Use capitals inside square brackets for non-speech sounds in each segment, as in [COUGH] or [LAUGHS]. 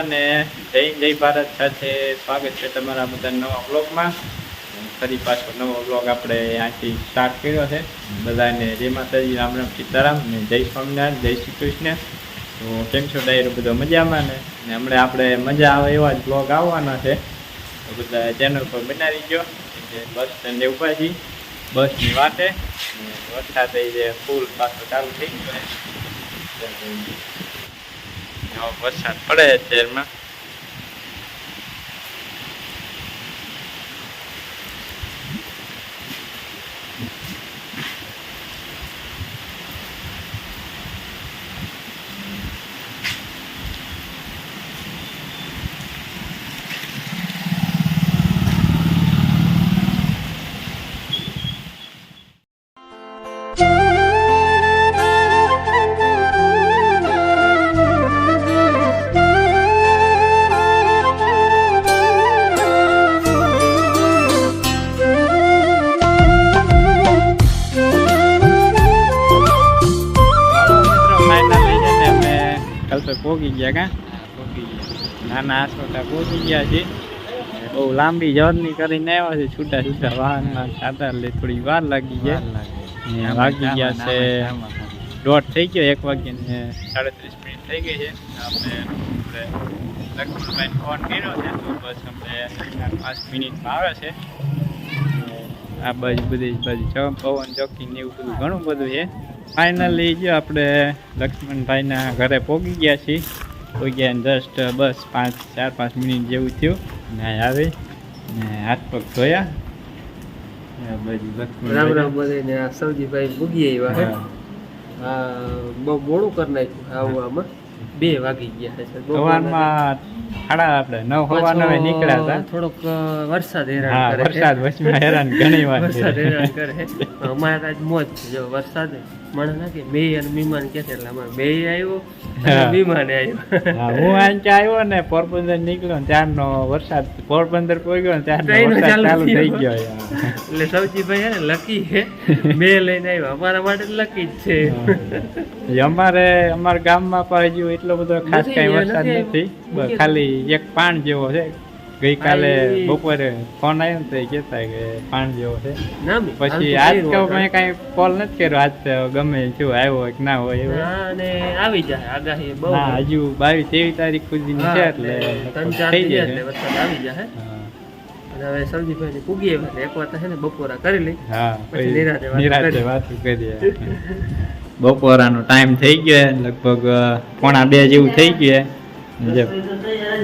ડાયરા જય જય ભારત સાથે સ્વાગત છે તમારા બધા નવા બ્લોગમાં ફરી પાછો નવો બ્લોગ આપણે અહીંથી સ્ટાર્ટ કર્યો છે. બધાને જય માતાજી, રામ રામ, સીતારામ ને જય સ્વામિનારાયણ, જય શ્રી કૃષ્ણ. તો કેમ છો ડાયરો બધો? મજામાં ને? ને હમણાં આપણે મજા આવે એવા જ બ્લોગ આવવાના છે. તો બધા ચેનલ પર બનાવી ગયો બસ સ્ટેન્ડે ઊભા છીએ. બસની વાટે. વરસાદ ફૂલ પાછો ચાલુ થઈ ગયો વરસાદ પડે અત્યારમાં ગયા કા? નાના આસોટા પહોંચી ગયા છે. બહુ લાંબી જર્ની કરીને આવ્યા છે છૂટા છૂટા વાહનમાં ખાતા એટલે થોડી વાર લાગી ને વાગી ગયા છે. દોઢ થઈ ગયો એક વાગ્યે ને સાડત્રીસ મિનિટ થઈ ગઈ છે. આપણે લક્ષ્મણભાઈને ફોન કર્યો છે તો બસ આપણે ચાર પાંચ મિનિટમાં આવે છે. આ બાજુ બધી બાજુ પવન ચોકી ને એવું બધું ઘણું બધું છે. ફાઇનલી જો આપણે લક્ષ્મણભાઈના ઘરે પહોંચી ગયા છીએ. ને જસ્ટ બસ પાંચ ચાર પાંચ મિનિટ જેવું થયું. ને આવી. ને હાથ પગ ધોયા. રામ રામ બધાને આ સૌજીભાઈ ભૂગી આવ્યા બહુ મોડું કરી નાખ્યું આવવામાં બે વાગી ગયા છે સવારમાં સાડા આપણે નવ હવા નવે નીકળ્યા હતા. થોડોક વરસાદ હેરાન કરે. વરસાદ વચમાં હેરાન ઘણી વાર વરસાદ હેરાન કરે. અમારે આજ મોજ છે. જો વરસાદ મને નાખે બે અને મહેમાન કે છે એટલે અમારે બે આવ્યો અને આવ્યો હું અહીં આવ્યો ને પોરબંદર નીકળ્યો ને ત્યારનો વરસાદ પોરબંદર પહોંચ્યો ને ત્યારનો વરસાદ ચાલુ થઈ ગયો એટલે સૌજીભાઈ ને લકી છે. બે લઈને આવ્યો અમારા માટે લકી જ છે. અમારે અમારા ગામમાં પણ હજુ એટલો બધો ખાસ કઈ વરસાદ નથી નથી એક પાણ જેવો છે. ગઈકાલે બપોરે ફોન આવ્યો ને તો એ કહેતા કે પાણ જેવો છે. પછી આજ તો મેં કઈ કોલ નથી કર્યો. આજ તો ગમે શું આવ્યો કે ના હોય અને આવી જાય. આગાહી બહુ હા હજુ બાવીસ ત્રેવીસ તારીખ સુધી છે એટલે થઈ જાય એટલે વરસાદ આવી જાય. અને હવે સૌજીભાઈ ને પૂગીએ એક વાર તો છે ને બપોરા કરી લઈ. હા નિરાંતે કરીએ. બપોરાનો ટાઈમ થઈ ગયો લગભગ પોણા બે જેવું થઈ ગયું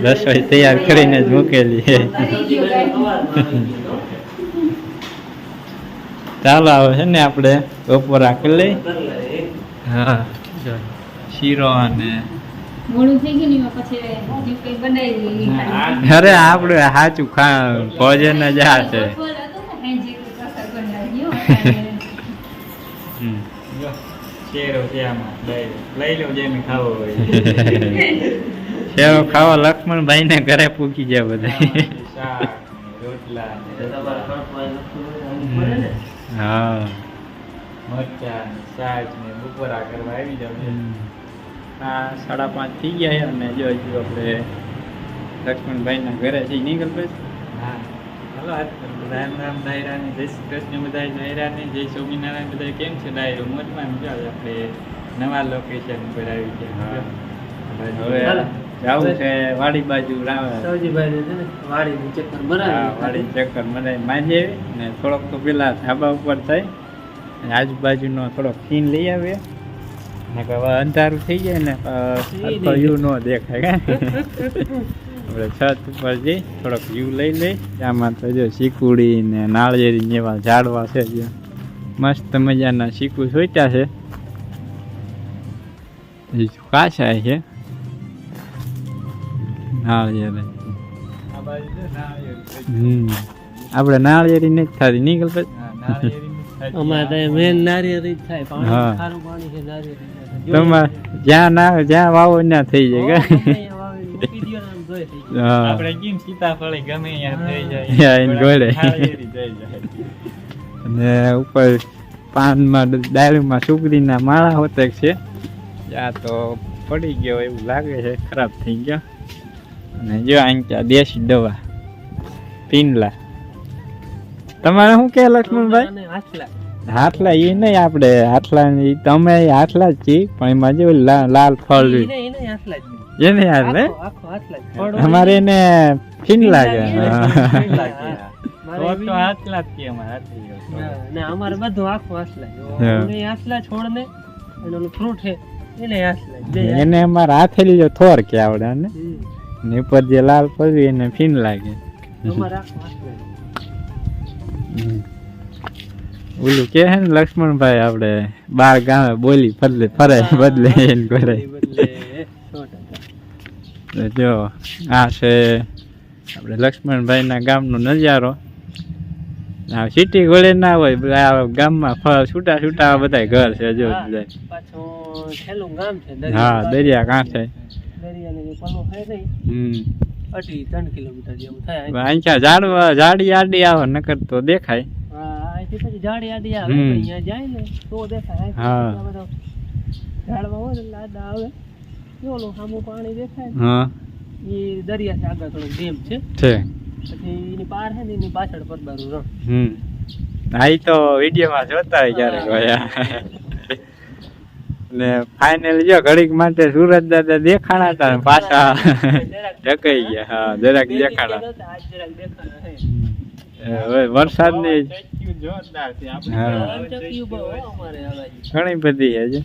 રસોઈ તૈયાર કરીને જ મૂકેલી છે. ચાલો આવે છે ને આપણે બપોરા કરી લઈ હા શીરો અને મોડું થઈ ગયું ને એમાં પછી હજી કંઈ બનાવી લઈએ. અરે આપણે સાચું ખા ભોજન જ આ છે. શેરો છે આમાં લઈ લઈ લો જેને ખાવો હોય. [LAUGHS] શેરો ખાવા લક્ષ્મણભાઈ ને ઘરે પૂકી જાય બધા. હા મરચાં સાજ ને બપોરા કરવા આવી જાવ હા સાડા પાંચ થઈ ગયા છે અને જો હજુ આપણે લક્ષ્મણભાઈના ઘરે છે નીકળ હા હાલો આજ રામ રામ દાયરાને જય શ્રી કૃષ્ણ બધા દાયરાને જય સ્વામિનારાયણ બધા કેમ છે દાયરો મોજમાં જો આપણે નવા લોકેશન ઉપર આવી ગયા હવે. જવું છે વાડી બાજુ સૌજીભાઈ છે ને વાડીનું ચક્કર હા, વાડી ચક્કર મને માંજે ને થોડોક તો પેલા ધાબા ઉપર થાય અને આજુબાજુનો થોડોક સીન લઈ આવીએ. ને હવે અંધારું થઈ જાય ને યુ ન દેખાય આપણે છત ઉપર જઈ થોડોક યુ લઈ લઈ. આમાં તો જો શીકુડી ને નાળિયેરી જેવા ઝાડવા છે જો. મસ્ત મજાના શીકુ સોચ્યા છે. કાચા છે? નાળિયેરી. હમ. આપણે નાળિયેરી નથી થતી નીકળ પછી અમારે મેન નારિયેળ જ થાય. પાણી હા. ખારું પાણી છે નારિયેળ તમારે જ્યાં ના જ્યાં વાવો ત્યાં થઈ જાય આપણે કેમ સીતાફળી ગમે ત્યાં થઈ જાય. ગોળે. નાળિયેરી થઈ જાય. અને ઉપર પાનમાં ડાળીમાં સુગરીના માળા હોતે છે. આ તો પડી ગયો એવું લાગે છે. ખરાબ થઈ ગયો. અને જો આંચા દેશી દવા પીનલા તમારે શું કે લક્ષ્મણભાઈ? હાથલા. હાથલા એ નહીં આપણે હાથલા તમે હાથલા જ છીએ પણ એમાં જો લાલ ફળ એ નહીં, હાથલા? હાથલે હાથલા અમારે એને ફીન લાગે ફીન હા. લાગે. મારે ઈ- હાથલા જ છીએ અમારે ના, ના, અમારે બધું આખું હાથલા જ. હા. ઓલું ય હાથલા છોડ ને ફ્રૂટ છે એને હાથલા એને અમારે હાથેલી લીધો થોર કે આવડે ને. ને ઉપર જે લાલ પડ્યું એને ફીન લાગે. ઓલું કે હે ને લક્ષ્મણભાઈ આપણે બાર ગામે બોલી બદલે ફરે બદલે એને કરે જો આ છે આપણે લક્ષ્મણભાઈના ગામનો નજારો. આ સિટી ગોળે ના હોય ગામમાં ફળ છૂટા છૂટા બધા ઘર છે જો હા, દરિયા કાંઠે. દરિયાને પલ્લો થાય નહીં અઢી ત્રણ કિલોમીટર જેવું થાય. અહીંયા ઝાડવા ઝાડી આડી આવે નકર તો દેખાય. હા અહીંથી પછી ઝાડી આડી આવે અહીંયા જાય ને તો દેખાય. હા. ઝાડવા હોય ને એટલે આવે. ઓલું સામું પાણી દેખાય. હા. એ દરિયાથી આગળ થોડુંક ડેમ છે. છે. પછી એની પાર છે ને એની પાછળ પરબારું રણ હમ. તો વિડીયોમાં જોતા હોય ક્યારેક ને ફાઇનલ જો ઘડીક માટે સુરત દાદા દેખાણા હતા પાછા ઢકાઈ ગયા. હા જરાક દેખાણા. હવે આ બાજુ. ઘણી બધી છે જે.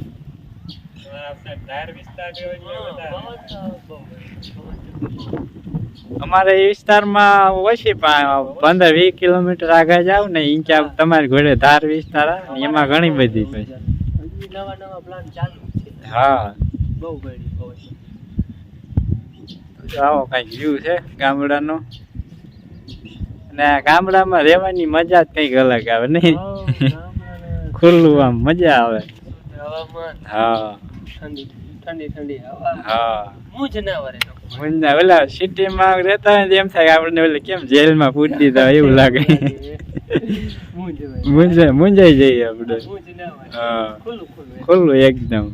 અમારે એ વિસ્તારમાં ઓછી પણ પંદર વીસ કિલોમીટર આગળ જાવ ને ઈંચા તમારી ઘોડે ધાર વિસ્તાર એમાં ઘણી બધી પછી નવા નવા પ્લાન ચાલુ છે. હા. બહુ બળી બહુ તો આવો કંઈક વ્યૂ છે ગામડાનો. અને આ ગામડામાં રહેવાની મજા જ કંઈક અલગ આવે નહીં? ખુલ્લું આમ મજા આવે. હા. ઠંડી ઠંડી ઠંડી હવા. હા. હું જ ના વરે. મુંજા ઓલા સિટીમાં રહેતા હોય તો એમ થાય કે આપણને ઓલે કેમ જેલમાં પૂરી દીધા હોય એવું લાગે. [LAUGHS] મુંજા મુંજાઈ જઈએ આપણે. હા. ખુલ્લું. એકદમ.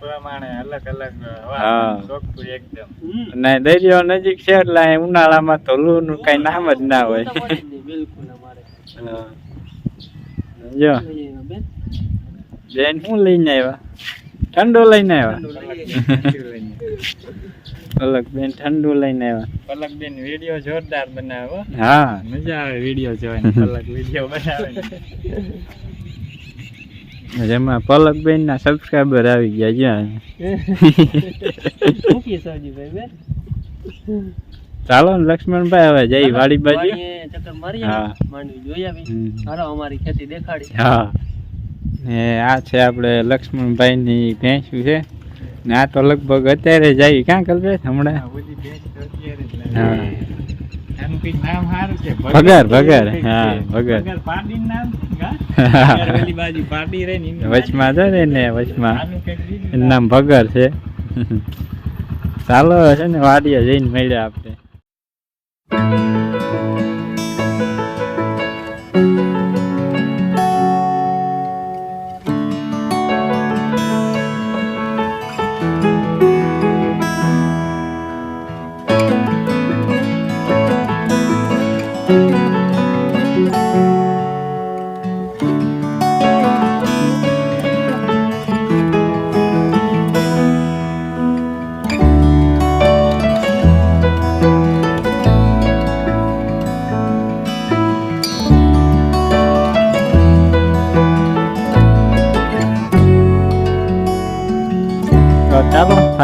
પ્રમાણે અલગ અલગ હા. ચોખ્ખું એકદમ. હમ. અને દરિયો નજીક છે એટલે અહીં ઉનાળામાં તો લૂ નું કઈ નામ જ ના હોય. જ. બેન? શું લઈને આવ્યા? ઠંડો લઈને આવ્યા. [LAUGHS] અલગ બેન ઠંડુ લઈને આવ્યા. પલક બેન વીડિયો જોરદાર બનાવો હા. મજા આવે વીડિયો જોઈને પલક વીડિયો બનાવે જેમાં પલકબેન ના સબસ્ક્રાઈબર આવી ગયા જ્યાં મૂકી સવજીભાઈ બેન. ચાલો ને લક્ષ્મણભાઈ હવે જઈ વાડી બાજુ. ચક્કર મારી હા. માંડવી જોઈ આવી. હમ. અમારી ખેતી દેખાડી. હા. ને આ છે આપણે લક્ષ્મણભાઈ ની ભેંસું છે. ને તો લગભગ અત્યારે જાય ક્યાં કલ્પે હમણાં? ભગર, ભગર. હા, ભગર. વચમાં છે ને એને વચમાં. એનું નામ ભગર છે. ચાલો છે ને વાડીએ જઈને મળ્યા આપણે.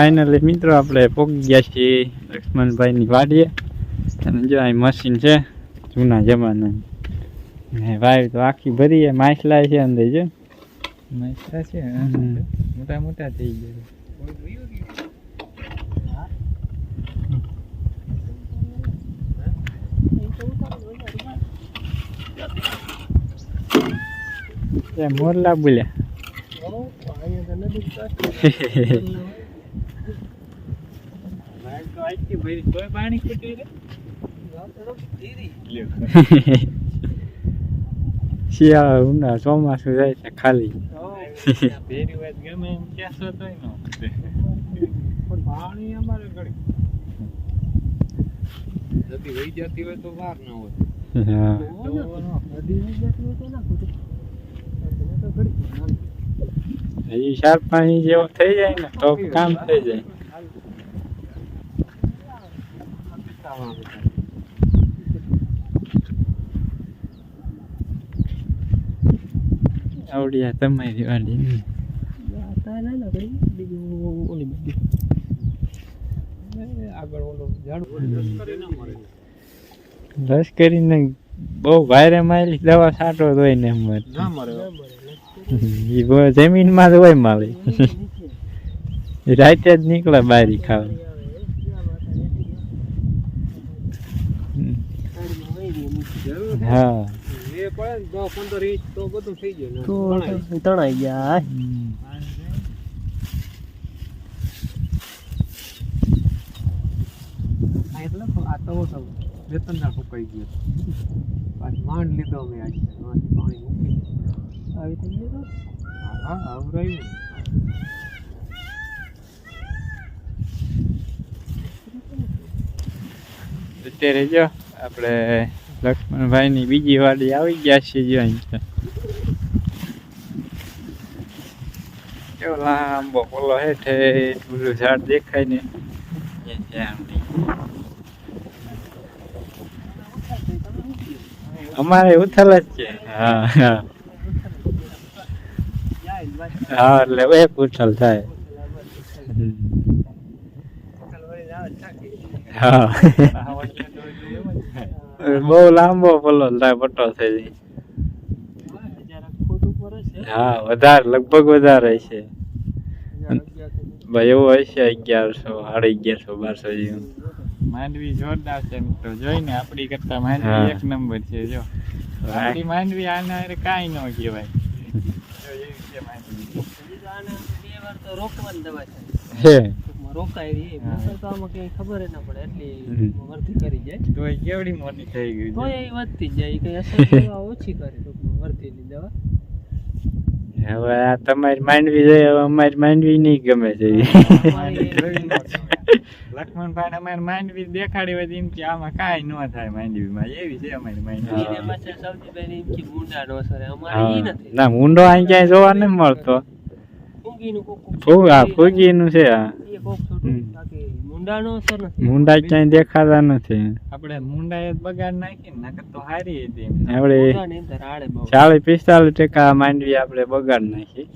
ફાઇનલી મિત્રો આપણે પહોંચી ગયા છીએ લક્ષ્મણભાઈની વાડીએ. અને જો અહીં મશીન છે જૂના જમાનાની. ને વાયુ તો આખી ભરી છે માછલા છે અંદર જો. માછલા છે મોટા મોટા થઈ ગયા એ મોરલા બોલ્યા [LAUGHS] હો, અહીંયા તો નદી કાંઠે. ભાઈ તો આજથી ભરી. તોય પાણી રે. શિયાળા ઉના ચોમાસું જાય છે ખાલી. ભેરી વાત ગમે એમ કહેશો પાણી અમારે ઘડી જતી વહી જતી હોય તો વાર ના હોય હા. હજી ચાર પાણી જેવો થઈ જાય ને તો કામ થઈ જાય. આવડિયા તમારી વાડી. રસ કરીને બહુ વાયરે મારી દવા છાંટો તો એને બહુ જમીનમાં જ હોય મારી. રાતે જ નીકળે બારી ખાવા હમ. જરૂર હા. એ પડે તો દસ ઇંચ તો બધું થઈ જાય તો તણાઈ ગયા એટલે આ તવો તો બે ત્રણ દાળ સુકાઈ ગયો. માંડ લીધો અમે આજે. પાણી મૂકી આવી થઈ ગયું હા હા આવરાયું અત્યારે જો આપણે લક્ષ્મણભાઈ ની બીજી વાડી આવી ગયા છે જો અહીં. કેવો લાંબો પોલો હેઠે પેલું ઝાડ દેખાય ને. અમારે ઉથલ જ છે. હા હા. હા એટલે એક ઉથલ થાય. હા. બહુ લાંબો પલ્લો થાય પટ્ટો થઈ જાય. હા વધારે લગભગ વધારે છે ભાઈ એવું હશે અગિયારસો સાડા અગિયારસો બારસો જેવું. માંડવી જોરદાર છે મિત્રો. જોઈને આપણી કરતા માંડવી એક નંબર છે જો. આપણી માંડવી આના અરે કાંઈ ન કહેવાય. [LAUGHS] જો એવી છે માંડવી. રોકવાની દવા છે. રોકાય રહી. હા. તો આમાં કઈ ખબર ય ના પડે એટલી. વર્ધી કરી જાય. તો એ કેવડી મોટી થઈ ગઈ તો એ વધતી જાય. કઈ અસર ઓછી કરે ટૂંકમાં વર્ધીની દવા. હવે આ તમારી માંડવી જોઈએ હવે અમારી માંડવી નહીં ગમે છે. [LAUGHS] લક્ષ્મણભાઈ અમારે માંડવી દેખાડી હોય એમ કે આમાં કાંઈ ન થાય માંડવીમાં. એવી છે અમારી માંડવી. સૌથી પહેલી એમ કે મૂંડા નો અસર અમારે નથી. ના મુંડો અહીં ક્યાંય જોવા નહીં મળતો. ફૂગીનું કોક કોક આ ફૂગીનું છે આ કોક છોટું બાકી મૂંડાનો અસર નથી. મુંડા ક્યાંય દેખાતા નથી. આપણે મુંડાએ જ બગાડ નાખી નકર તો હારી હતી આપણે મૂંડાની અંદર આડે બહુ. ચાલીસ પિસ્તાલીસ ટકા માંડવી આપણે બગાડ નાખી.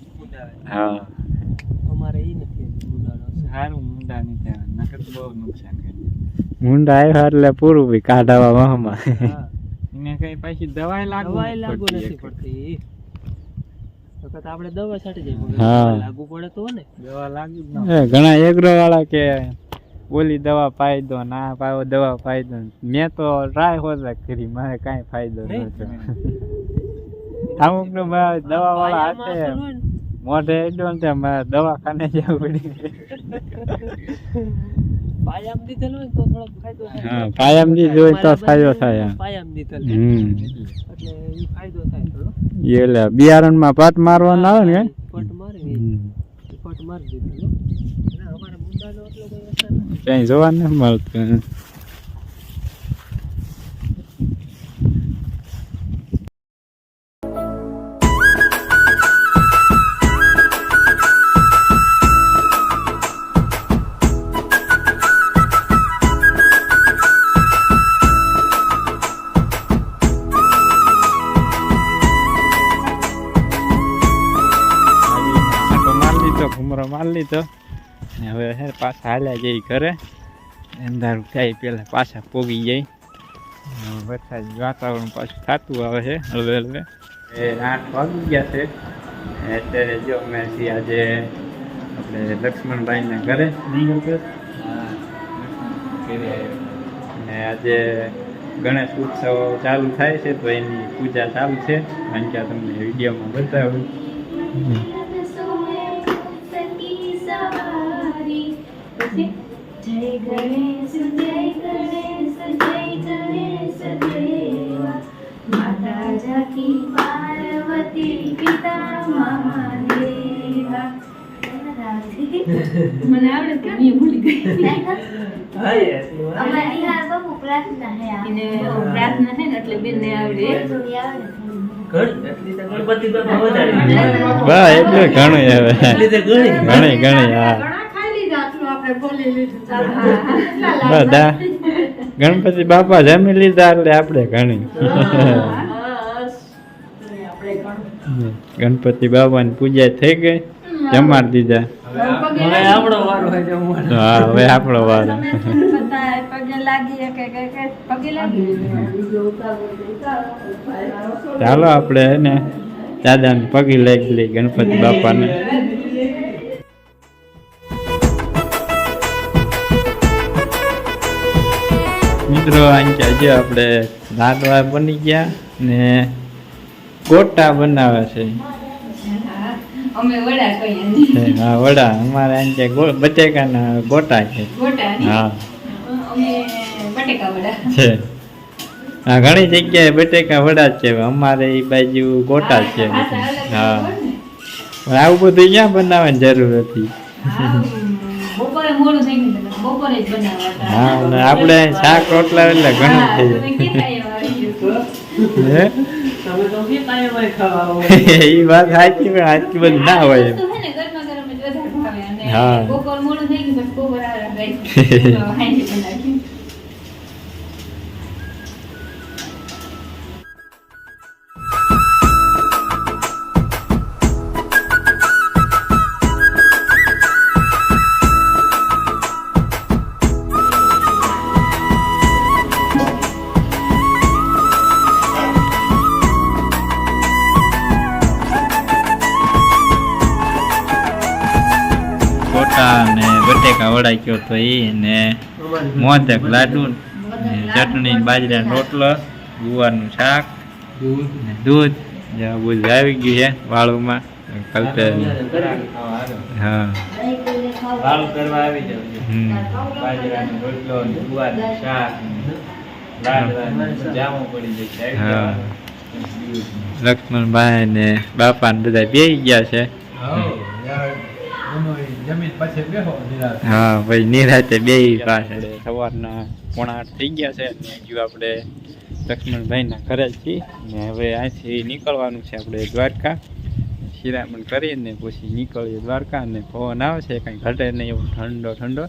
હા. અમારે એ નથી સારું મુંડા નહીં થાય નકર તો બહુ નુકસાન કરે મુંડા આવ્યા એટલે પૂરું બી કાઢાવા વાહમાં. એને કઈ પાછી દવાઈ લાગુ દવાઈ લાગુ નથી પડતી. આપણે દવા છાંટી જાય હા. લાગુ પડે તો ને. દવા લાગુ જ ઘણા એગ્રો વાળા કે ઓલી દવા ફાયદો ના પાયો દવા ફાયદો મેં તો ટ્રાય હોતા કરી મારે કાંઈ ફાયદો ન નહીં? થયો અમુક નો દવા વાળા હાથે મોઢે એડો ને મારે દવાખાને જવું પડી. પાયામાં દીધેલ હોય તો ફાયદો થાય. હા પાયામ દીધું હોય તો ફાયદો થાય પાયામાં દીધેલ હમ. એટલે ઈ ફાયદો થાય થોડો. એટલે બિયારણમાં પાટ મારવાનો આવે ને પટ મારી ને પટ મારી દીધેલો. ના અમારે એટલો કોઈ અસર ક્યાંય જોવા નથી મળતું માર લીધો ને હવે હે પાછા હાલ્યા જઈ ઘરે. અંધારું થાય પેલા પાછા પોગી જાય. વરસાદ વાતાવરણ પાછું થતું આવે છે હળવે હળવે. એ આઠ વાગી ગયા છે. અત્યારે જો અમે છીએ આજે આપણે લક્ષ્મણભાઈના ઘરે નહીં ને આજે ગણેશ ઉત્સવ ચાલુ થાય છે તો એની પૂજા ચાલુ છે. કારણ કે તમને વિડીયોમાં બતાવ્યું જય ગણેશ જય ગણેશ જય ગણેશ દેવા. માતા જાકી પાર પિતા મહાદેવા મને આવડે તો? હું ભૂલી ગઈ અમારી નિહાર બહુ પ્રાર્થના હે આ. પ્રાર્થના છે ને એટલે બેન ને આવડે ઘણી એટલી ગણપતિ બાપા વધારે. બસ એટલું ઘણું ઘણી. ઘણી ઘણી હા. બધા ગણપતિ બાપા જમી લીધા એટલે આપણે ઘણી. ગણપતિ બાપાની પૂજા થઈ ગઈ. જમાડ દીધા. હવે આપણો વારો હોય જમવાનો. હા હવે આપણો વારો. પગે લાગી કે કે કે પગે લાગી ચાલો આપણે એને દાદાને પગી લાગી લઈ ગણપતિ બાપાને. મિત્રો આજે જો આપણે લાડવા બની ગયા ને ગોટા બનાવે છે. હા વડા. અમારે અહીંયા બટેકાના ગોટા છે. હા. છે. હા ઘણી જગ્યાએ બટેકા વડા છે. અમારે એ બાજુ ગોટા છે. હા આવું બધું ક્યાં બનાવવાની જરૂર હતી? બપોરે મોડું થઈ ગયું બપોરે જ બનાવવા હા ને આપણે શાક રોટલા એટલે ઘણું [LAUGHS] થઈ ગયું. તમે તો બી [LAUGHS] બટેકા વડા કયો તો એ ને મોદક લાડુ ચટણી ને બાજરાનો રોટલો ગુવારનું શાક દૂધ. ને દૂધ બધું આવી ગયું છે વાળુમાં. કલ્પે હા દહીં કોઈને ખાવું વાળું કરવા આવી જાવ બાજરાનો રોટલો ગુવારનું શાક ને લાડવા ને જામો પડી જશે હા. લક્ષ્મણભાઈ ને બાપા ને બધા બે ગયા છે. હા ભાઈ નિરાતે બે પાસે. સવારના પોણા આઠ થઈ ગયા છે હજુ આપણે લક્ષ્મણભાઈના ઘરે છીએ. ને હવે અહીંથી નીકળવાનું છે આપણે દ્વારકા. શિરામણ કરીને પછી નીકળીએ દ્વારકા અને પવન આવે છે કાંઈ ઘટે નહીં એવો ઠંડો ઠંડો.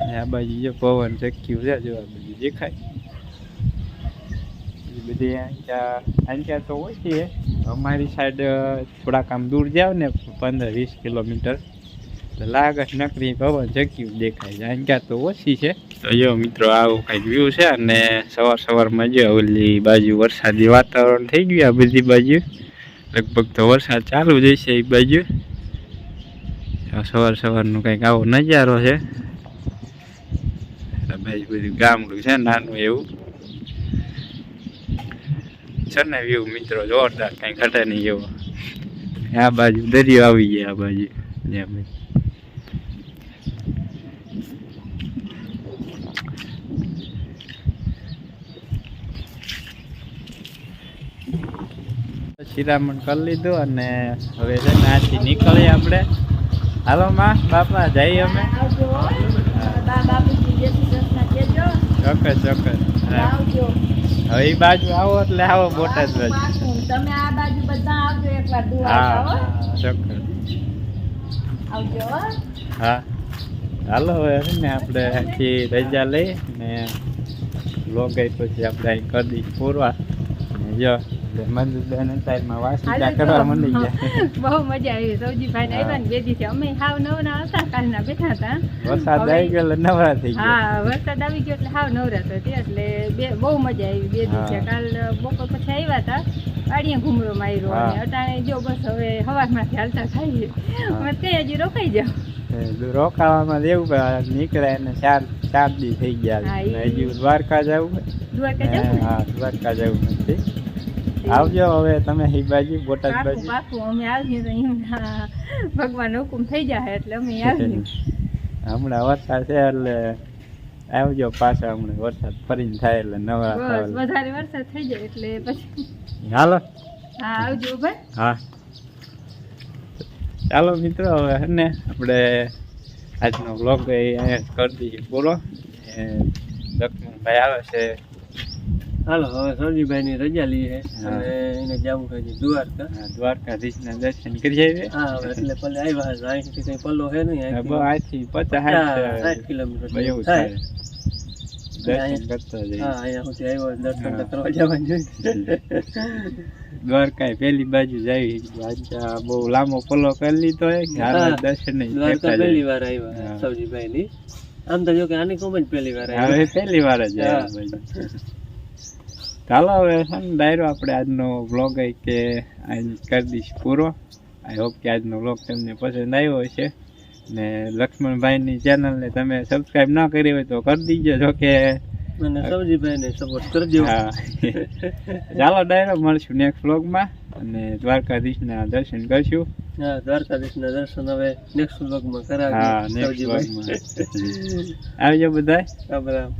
અને આ બાજુ જો પવન ચક્યું છે જો આ બાજુ દેખાય. એ બધી અહીંયા તો હોય છે. અમારી સાઈડ થોડાક આમ દૂર જાવ ને પંદર વીસ કિલોમીટર. લાગત નકરી પવન જગ્યું દેખાય છે અહીંયા તો ઓછી છે. તો જો મિત્રો, આવું કંઈક વ્યૂ છે અને સવાર સવારમાં જો ઓલી બાજુ વરસાદી વાતાવરણ થઈ ગયું આ બધી બાજુ. લગભગ તો વરસાદ ચાલુ જ હશે એ બાજુ. સવાર સવારનું કંઈક આવો નજારો છે. બાજુ બધું ગામડું છે, નાનું એવું. છે ને વ્યૂ મિત્રો, જોરદાર, કંઈ ઘટે નહીં એવો. આ બાજુ દરિયો આવી ગયા, આ બાજુ ભાઈ શિરામણ કરી લીધું અને હવે છે ને આથી નીકળીએ આપણે. હાલો માં, બાપા, જઈએ અમે. ચોક્કસ ચોક્કસ. હવે એ બાજુ આવો એટલે આવો બોટાદ બાજુ. હા, ચોક્કસ. હા. હાલો, હવે ને આપણે આખી રજા લઈ ને લોગાઈ પછી આપણે અહીં કરી દઈશું પૂરવા. જો. મંદુબેન સાઈડમાં વાસી કરવા માંડી ગયા. [LAUGHS] બહુ મજા આવી. સૌજીભાઈ ને આવ્યા ને બે દિવસે. અમે હાવ નવરા હતા કાલના બેઠા હતા. વરસાદ આવી ગયો એટલે નવરા થઈ ગયા. હા વરસાદ આવી ગયો એટલે હાવ નવરાત હતી. એટલે બે બહુ મજા આવી બે દિવસે. કાલ બપોર પછી આવ્યા હતા. વાડીએ ઘૂમરો માર્યો અને અટાણે જો બસ હવે હવારમાંથી હાલતા ખાઈએ. અમે તે હજી રોકાઈ જાવ રોકાવામાં દેવું નીકળે ને ચાર ચાર દી થઈ ગયા હજી દ્વારકા જવું દ્વારકા જવું હા દ્વારકા જવું નથી આવજો હવે તમે એ બાજુ બોટાદ બાજુ. પાકું અમે આવીએ તો એમના ભગવાન હુકુમ થઈ જાય એટલે અમે આવીએ. હમણાં વરસાદ છે એટલે આવજો પાછા હમણાં વરસાદ ફરીને થાય એટલે નવરા થાય એટલે. વધારે વરસાદ થઈ જાય એટલે પછી. હાલો. હા આવજો ભાઈ. હા. ચાલો મિત્રો હવે ને આપણે આજનો બ્લોગ એ કરી દઈએ. પૂરો એ લક્ષ્મણભાઈ આવે છે. હાલો હવે સૌજીભાઈ ની રજા લઈએ હા. અને એને જવું છે હજી દ્વારકા આ દ્વારકાધીશના દર્શન કરી આવીએ હા હવે એટલે પલ્લે આવ્યા છે અહીંથી કઈ પલ્લો છે નહીં હા, બહુ અહીંથી આજથી પચાસ પચાસ, સાઠ સાઠ કિલોમીટર બહુ એવું થાય. થાય દર્શન કરતા જઈએ હા અહીંયા સુધી આવ્યો દર્શન તો હા. કરવા જવાનું જોઈએ દ્વારકા પેલી બાજુ જાવી આજ બહુ લાંબો પલ્લો કરી લીધો હે કે હાલ હા. દર્શન નહીં દ્વારકા થતા પહેલી જાય. વાર આવ્યા હા. સૌજીભાઈ ની આમ તો જો કે આની કોમ જ પહેલી વાર હવે આવ્યા પહેલી વાર જ હા. આવ્યા બાજુ. ચાલો હવે છે ને ડાયરો આપણે આજનો વ્લોગ કે આજ કરી દઈશ પૂરો. આઈ હોપ કે આજનો વ્લોગ તમને પસંદ આવ્યો હશે. ને લક્ષ્મણભાઈની ચેનલને તમે સબસ્ક્રાઈબ ના કરી હોય તો કરી દીજો જો કે સપોર્ટ કરજો હા. ચાલો ડાયરો મળશું નેક્સ્ટ વ્લોગમાં અને દ્વારકાધીશના દર્શન કરશું. હા દ્વારકાધીશ ના દર્શન હવે નેક્સ્ટ હા વ્લોગમાં આવજો બધાય. રામ રામ